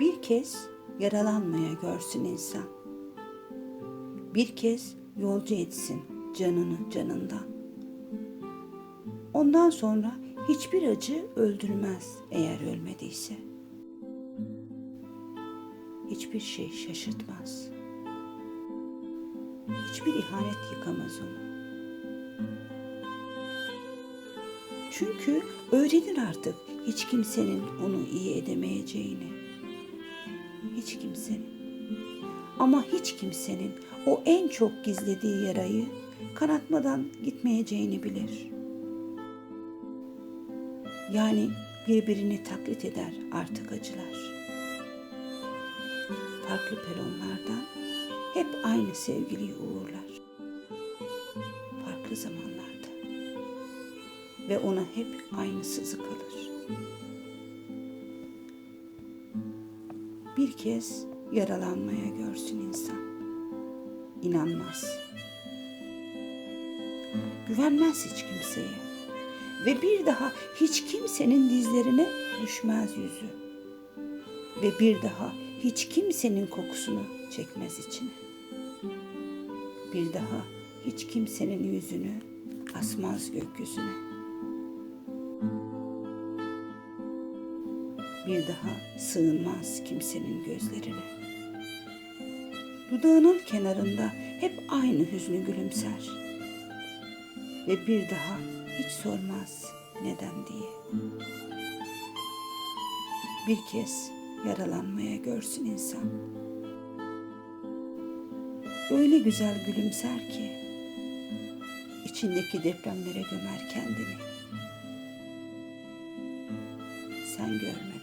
Bir kez yaralanmaya görsün insan. Bir kez yolcu etsin canını canından. Ondan sonra hiçbir acı öldürmez eğer ölmediyse. Hiçbir şey şaşırtmaz. Hiçbir ihanet yıkamaz onu. Çünkü öğrenir artık hiç kimsenin onu iyi edemeyeceğini. Hiç kimsenin. Ama hiç kimsenin o en çok gizlediği yarayı kanatmadan gitmeyeceğini bilir. Yani birbirini taklit eder artık acılar. Farklı peronlardan hep aynı sevgiliyi uğurlar. Farklı zamanlarda ve ona hep aynı sızı kalır. Bir kez yaralanmaya görsün insan. İnanmaz. Güvenmez hiç kimseye. Ve bir daha hiç kimsenin dizlerine düşmez yüzü. Ve bir daha hiç kimsenin kokusunu çekmez içine. Bir daha hiç kimsenin yüzünü asmaz gökyüzüne. Bir daha sığınmaz kimsenin gözlerine. Dudağının kenarında hep aynı hüznü gülümser ve bir daha hiç sormaz neden diye. Bir kez yaralanmaya görsün insan. Öyle güzel gülümser ki içindeki depremlere gömer kendini. Sen görme